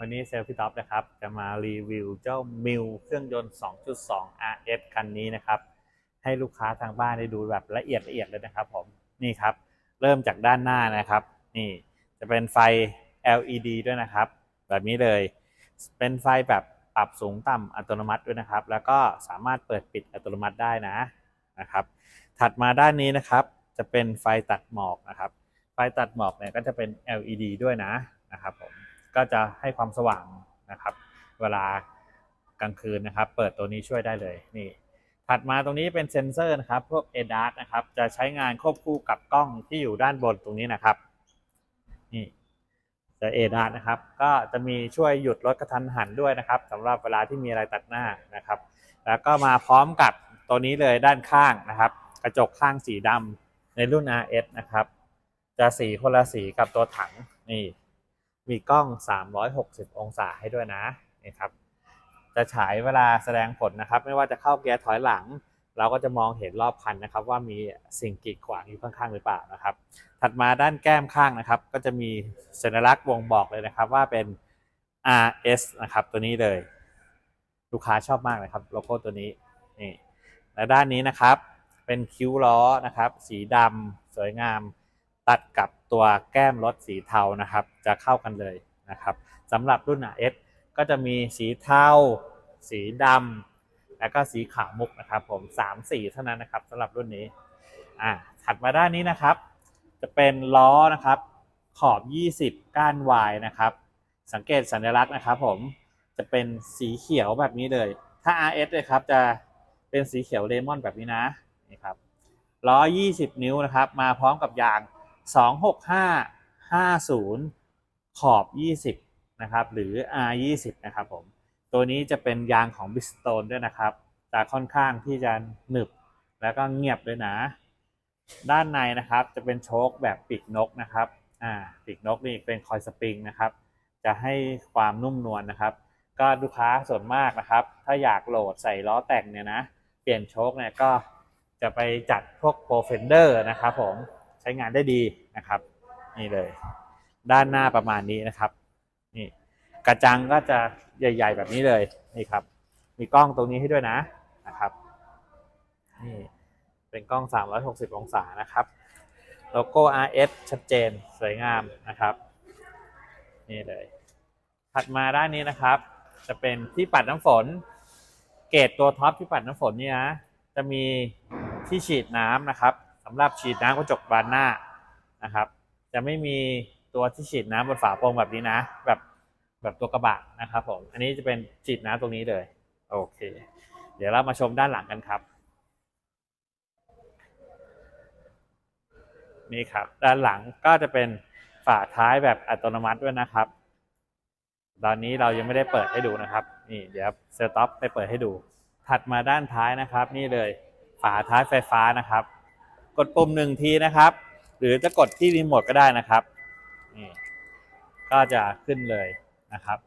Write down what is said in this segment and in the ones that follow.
วันนี้เซลฟี่ท็อปนะครับ จะมารีวิวเจ้ามิวเครื่องยนต์ 2.2 RS คันนี้นะครับ ให้ลูกค้าทางบ้านได้ดูแบบละเอียดละเอียดเลยนะครับผม นี่ครับ เริ่มจากด้านหน้านะครับ นี่จะเป็นไฟ LED ด้วยนะครับ แบบนี้เลย เป็นไฟแบบปรับสูงต่ำอัตโนมัติด้วยนะครับ แล้วก็สามารถเปิดปิดอัตโนมัติได้นะนะครับ ถัดมาด้านนี้นะครับ จะเป็นไฟตัดหมอกนะครับ ไฟตัดหมอกเนี่ยก็จะเป็น LED ด้วยนะนะครับผม ก็จะให้ความสว่างนะครับ เวลากลางคืนนะครับ เปิดตัวนี้ช่วยได้เลยนี่ ถัดมาตรงนี้เป็นเซ็นเซอร์นะครับ พวก ADAS นะครับ จะใช้งานควบคู่กับกล้องที่อยู่ด้านบนตรงนี้นะครับ นี่จะ ADAS นะครับ ก็จะมีช่วยหยุดรถกระทันหันด้วยนะครับสำหรับเวลาที่มีอะไรตัดหน้านะครับ แล้วก็มาพร้อมกับตัวนี้เลยด้านข้างนะครับ กระจกข้างสีดำในรุ่น RS นะครับ จะสีคนละสีกับตัวถังนี่ มีกล้อง 360 องศาให้ด้วยนะนี่ครับ จะฉายเวลาแสดงผลนะครับ ไม่ว่าจะเข้าเกียร์ถอยหลัง เราก็จะมองเห็นรอบคันนะครับ ว่ามีสิ่งกีดขวางอยู่ข้างๆหรือเปล่านะครับ ถัดมาด้านแก้มข้างนะครับ ก็จะมีสัญลักษณ์บ่งบอกเลยนะครับ ว่าเป็น RS นะครับ ตัวนี้เลย ลูกค้าชอบมากเลยครับโลโก้ตัวนี้นี่และด้านนี้นะครับเป็นคิ้วล้อนะครับ สีดำสวยงามตัดกับ ตัวแก้มรถสีเทานะครับ จะเข้ากันเลยนะครับสำหรับรุ่น RS ก็จะมีสีเทา สีดำแล้วก็สีขาวมุกนะครับ ผมสามสีเท่านั้นนะครับสำหรับรุ่นนี้อ่าถัดมาด้านนี้นะครับ จะเป็นล้อนะครับขอบ 20 ก้านวายนะครับ สังเกตสัญลักษณ์นะครับ ผมจะเป็นสีเขียวแบบนี้เลย ถ้า RS เลยครับจะเป็นสีเขียวเลมอนแบบนี้นะนี่ครับล้อ 20 นิ้วนะครับ มาพร้อมกับยาง 265 50 ขอบ 20 นะครับ หรือ R20 นะครับผม ตัวนี้จะเป็นยางของ Bridgestone ด้วยนะครับ แต่ค่อนข้างที่จะหนึบ แล้วก็เงียบด้วยนะ ด้านในนะครับจะเป็นโชคแบบปีกนกนะครับ อ่า ปีกนกนี่เป็นคอยสปริงนะครับ จะให้ความนุ่มนวลนะครับ ก็ลูกค้าส่วนมากนะครับ ถ้าอยากโหลดใส่ล้อแต่งเนี่ยนะ เปลี่ยนโชคเนี่ยก็จะไปจัดพวกโปรเฟนเดอร์นะครับผม ช้งานได้ดีนะครับ นี่เลย ด้านหน้าประมาณนี้นะครับ นี่กระจังก็จะใหญ่ ๆ แบบนี้เลยนี่ครับ มีกล้องตรงนี้ให้ด้วยนะนะครับ นี่เป็นกล้อง 360 องศานะครับ โลโก้ RS ชัดเจนสวยงามนะครับ นี่เลย ถัดมาด้านนี้นะครับ จะเป็นที่ปัดน้ำฝน เกรดตัวท็อปที่ปัดน้ำฝนนี่นะจะมีที่ฉีดน้ำนะครับ สำหรับฉีดน้ำกระจกบานหน้านะครับ จะไม่มีตัวที่ฉีดน้ำบนฝาโปร่งแบบนี้นะ แบบแบบตัวกระบะนะครับผมอันนี้จะเป็นฉีดน้ำตรงนี้เลยโอเค เดี๋ยวเรามาชมด้านหลังกันครับ นี่ครับ ด้านหลังก็จะเป็นฝาท้ายแบบอัตโนมัติด้วยนะครับ ตอนนี้เรายังไม่ได้เปิดให้ดูนะครับ นี่เดี๋ยวเซลต็อปไปเปิดให้ดู ถัดมาด้านท้ายนะครับ นี่เลยฝาท้ายไฟฟ้านะครับ กดปุ่มหนึ่งทีนะครับ หรือจะกดที่รีโมทก็ได้นะครับนี่ก็จะขึ้นเลยนะครับ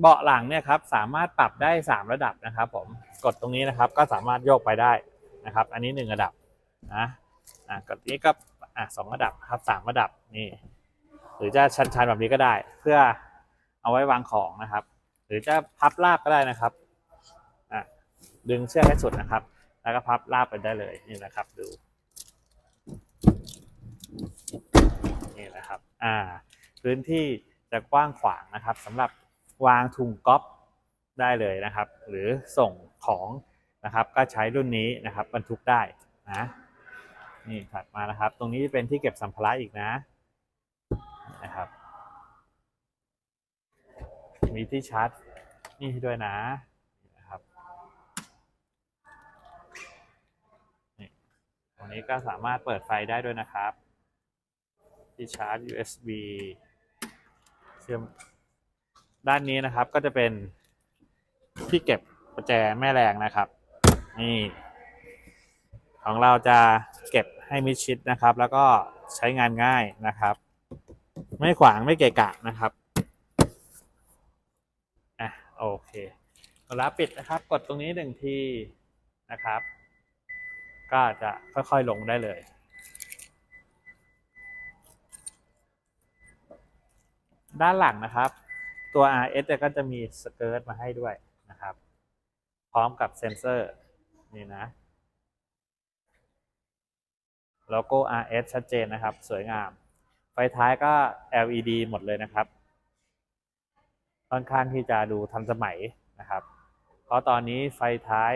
เบาะหลังเนี่ยครับสามารถปรับได้ 3 ระดับนะครับ ผมกดตรงนี้นะครับก็สามารถโยกไปได้นะครับ อันนี้ 1 ระดับนะอ่ากดนี้ก็อะสองระดับครับสามระดับนี่ หรือจะชันๆแบบนี้ก็ได้ เพื่อเอาไว้วางของนะครับ หรือจะพับลาบก็ได้นะครับอะดึงเชือกให้สุดนะครับ แล้วก็พับลาบไปได้เลยนี่นะครับดู นี่นะครับอ่าพื้นที่จะกว้างขวางนะครับสำหรับวางถุงก๊อปได้เลยนะครับ หรือส่งของนะครับ ก็ใช้รุ่นนี้นะครับบรรทุกได้นะนี่ถัดมานะครับ ตรงนี้เป็นที่เก็บสัมภาระอีกนะนะครับ มีที่ชาร์จนี่ด้วยนะนะครับนี่ตรงนี้ก็สามารถเปิดไฟได้ด้วยนะครับ ที่ชาร์จ USB เชื่อมด้านนี้นะครับก็จะเป็นที่เก็บประแจแม่แรงนะครับ นี่ ของเราจะเก็บให้มิดชิดนะครับ แล้วก็ใช้งานง่ายนะครับ ไม่ขวางไม่เกะกะนะครับอะโอเคเวลาปิดนะครับ กดตรงนี้หนึ่งทีนะครับ ก็จะค่อยๆลงได้เลย ด้านหลังนะครับ ตัว RS ก็จะมีสเกิร์ตมาให้ด้วยนะครับ พร้อมกับเซนเซอร์ นี่นะโลโก้ RS ชัดเจนนะครับ สวยงาม ไฟท้ายก็ LED หมดเลยนะครับ ค่อนข้างที่จะดูทันสมัยนะครับ เพราะตอนนี้ไฟท้าย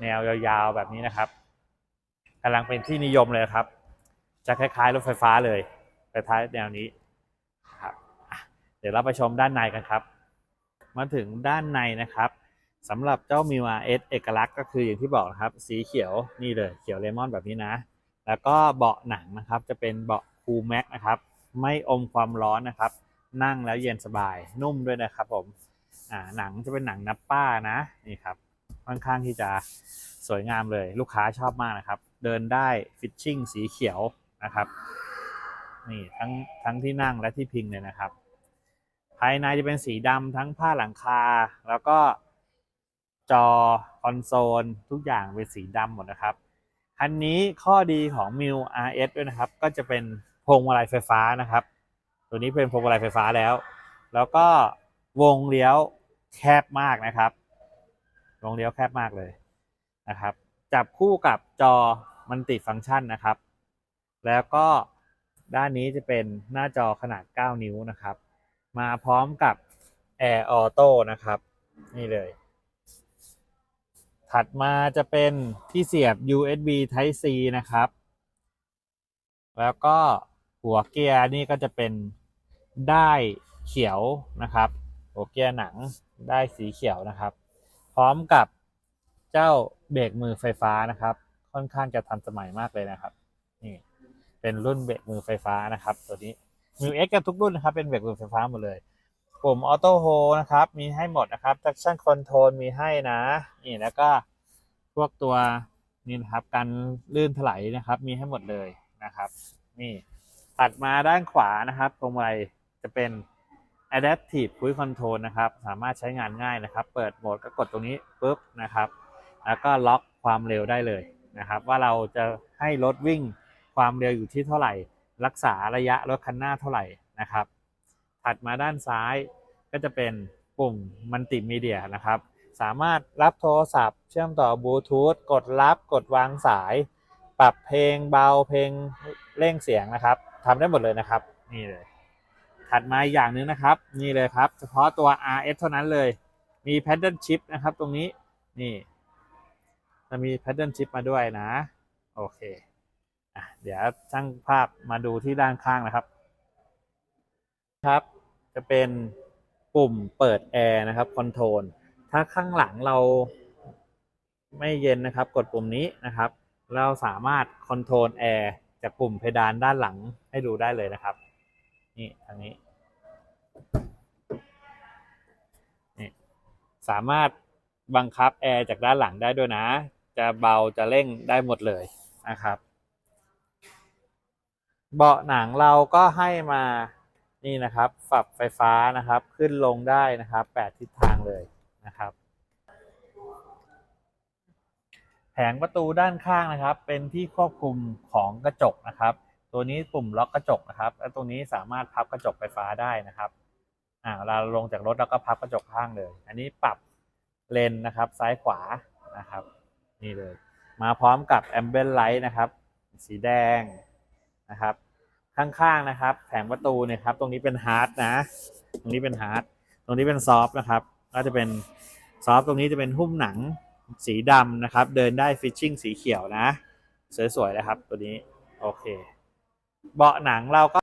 แนวยาวๆแบบนี้นะครับกำลังเป็นที่นิยมเลยครับ จะคล้ายๆรถไฟฟ้าเลย ไฟท้ายแนวนี้ เดี๋ยวเราไปชมด้านในกันครับ มาถึงด้านในนะครับสำหรับเจ้า m ิว RS เอกลักษณ์ก็คืออย่างที่บอกนะครับ สีเขียวนี่เลยเขียวเลมอนแบบนี้นะ แล้วก็เบาะหนังนะครับ จะเป็นเบาะคูลแม็กนะครับ ไม่อมความร้อนนะครับ นั่งแล้วเย็นสบายนุ่มด้วยนะครับผมอ่าหนังจะเป็นหนังนับป้านะนี่ครับค่อนข้างที่จะสวยงามเลยลูกค้าชอบมากนะครับ เดินได้ฟิชชิ่งสีเขียวนะครับนี่ทั้งทั้งที่นั่งและที่พิงเลยนะครับ ภายในจะเป็นสีดำทั้งผ้าหลังคา แล้วก็จอคอนโซล ทุกอย่างเป็นสีดำหมดนะครับ คันนี้ข้อดีของ m ิ RS ด้วยนะครับ ก็จะเป็นพวงมาลัยไฟฟ้านะครับ ตัวนี้เป็นพวงมาลัยไฟฟ้าแล้ว แล้วก็วงเลี้ยวแคบมากนะครับ วงเลี้ยวแคบมากเลยนะครับ จับคู่กับจอมันติฟังก์ชันนะครับ แล้วก็ด้านนี้จะเป็นหน้าจอขนาด 9 นิ้วนะครับ มาพร้อมกับ Air Auto นะครับ นี่เลย ถัดมาจะเป็นที่เสียบ USB Type C นะครับ แล้วก็หัวเกียร์นี่ก็จะเป็นได้เขียวนะครับ หัวเกียร์หนังได้สีเขียวนะครับ พร้อมกับเจ้าเบรกมือไฟฟ้านะครับ ค่อนข้างจะทันสมัยมากเลยนะครับ นี่เป็นรุ่นเบรกมือไฟฟ้านะครับ ตัวนี้ มิวเอ็กกับทุกรุ่นนะครับ เป็นเบรกมือไฟฟ้าหมดเลย ปุ่มออโต้โฮนะครับ มีให้หมดนะครับ traction control มีให้นะ นี่แล้วก็พวกตัวนี่นะครับการลื่นถลายนะครับ มีให้หมดเลยนะครับ นี่ถัดมาด้านขวานะครับตรงไมจะเป็น adaptive cruise control นะครับ สามารถใช้งานง่ายนะครับ เปิดโหมดก็กดตรงนี้ปุ๊บนะครับ แล้วก็ล็อกความเร็วได้เลยนะครับ ว่าเราจะให้รถวิ่งความเร็วอยู่ที่เท่าไหร่ รักษาระยะรถคันหน้าเท่าไหร่นะครับ ถัดมาด้านซ้ายก็จะเป็นปุ่มมัลติมีเดียนะครับ สามารถรับโทรศัพท์ เชื่อมต่อบลูทูธกดรับกดวางสาย ปรับเพลงเบาเพลงเร่งเสียงนะครับทำได้หมดเลยนะครับ นี่เลย ถัดมาอีกอย่างหนึงนะครับ นี่เลยครับ เฉพาะตัว RS เท่านั้นเลย มี paddle shift นะครับ ตรงนี้นี่จะมี paddle shift มาด้วยนะ โอเค เดี๋ยวช่างภาพมาดูที่ด้านข้างนะครับ ครับ จะเป็นปุ่มเปิดแอร์นะครับคอนโทรลถ้าข้างหลังเราไม่เย็นนะครับ กดปุ่มนี้นะครับ เราสามารถคอนโทรลแอร์จากปุ่มเพดานด้านหลังให้ดูได้เลยนะครับ นี่ทางนี้นี่สามารถบังคับแอร์จากด้านหลังได้ด้วยนะ จะเบาจะเร่งได้หมดเลยนะครับ เบาะหนังเราก็ให้มานี่นะครับฝับไฟฟ้านะครับ ขึ้นลงได้นะครับแปดทิศทางเลยนะครับ แผงประตูด้านข้างนะครับ เป็นที่ควบคุมของกระจกนะครับ ตัวนี้ปุ่มล็อกกระจกนะครับ และตรงนี้สามารถพับกระจกไฟฟ้าได้นะครับอ่าเวลาลงจากรถแล้วก็พับกระจกข้างเลย อันนี้ปรับเลนนะครับ ซ้ายขวานะครับ นี่เลย มาพร้อมกับแอมเบ t ไลท์นะครับ สีแดง นะครับ ข้างๆนะครับแผงประตูเนี่ยครับ ตรงนี้เป็นฮาร์ดนะ ตรงนี้เป็นฮาร์ดตรงนี้เป็นซอฟต์นะครับ ก็จะเป็นซอฟต์ตรงนี้จะเป็นหุ้มหนังสีดำนะครับ เดินได้ฟิชชิ่งสีเขียวนะ สวยๆนะครับ ตัวนี้โอเค เบาะหนังเราก็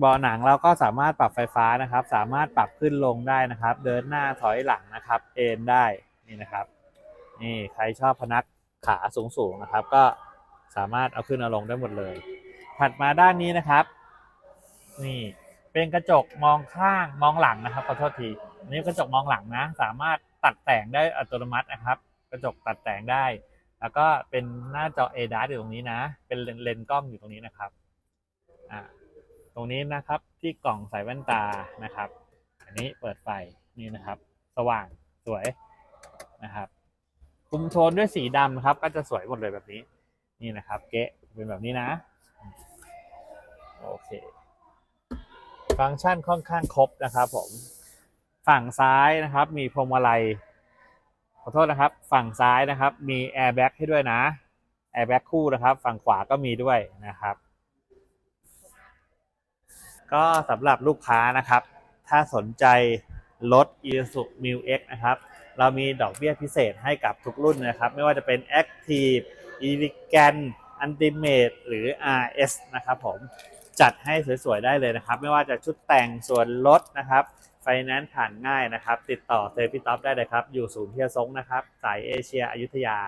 เบาะหนังเราก็สามารถปรับไฟฟ้านะครับ สามารถปรับขึ้นลงได้นะครับ เดินหน้าถอยหลังนะครับ เอนได้นี่นะครับ นี่ใครชอบพนักขาสูงๆนะครับ ก็สามารถเอาขึ้นเอาลงได้หมดเลย ถัดมาด้านนี้นะครับ นี่เป็นกระจกมองข้างมองหลังนะครับขอโทษทีนนี้กระจกมองหลังนะ สามารถตัดแต่งได้อัตโนมัตินะครับ กระจกตัดแต่งได้ แล้วก็เป็นหน้าจอ ADAS อยู่ตรงนี้นะ เป็นเลนเลนส์กล้องอยู่ตรงนี้นะครับอ่าตรงนี้นะครับที่กล่องใส่แว่นตานะครับ อันนี้เปิดไฟนี่นะครับ สว่างสวยนะครับคุมโทนด้วยสีดำครับ ก็จะสวยหมดเลยแบบนี้ นี่นะครับ เก๊ะเป็นแบบนี้นะ โอเค ฟังก์ชันค่อนข้างครบนะครับผม ฝั่งซ้ายนะครับ มีพวงมาลัย ขอโทษนะครับ ฝั่งซ้ายนะครับ มีแอร์แบ็กให้ด้วยนะ แอร์แบ็กคู่นะครับ ฝั่งขวาก็มีด้วยนะครับ ก็สำหรับลูกค้านะครับ ถ้าสนใจรถ i s u m i l X นะครับ เรามีดอกเบี้ยพิเศษให้กับทุกรุ่นนะครับ ไม่ว่าจะเป็น Active Elegant Ultimate หรือ RS นะครับผม จัดให้สวยๆได้เลยนะครับ ไม่ว่าจะชุดแต่งส่วนลดนะครับไฟแนนซ์ผ่านง่ายนะครับ ติดต่อเซฟิท็อปได้เลยครับ อยู่ศูนย์เทียซงนะครับ สายเอเชียอยุธยา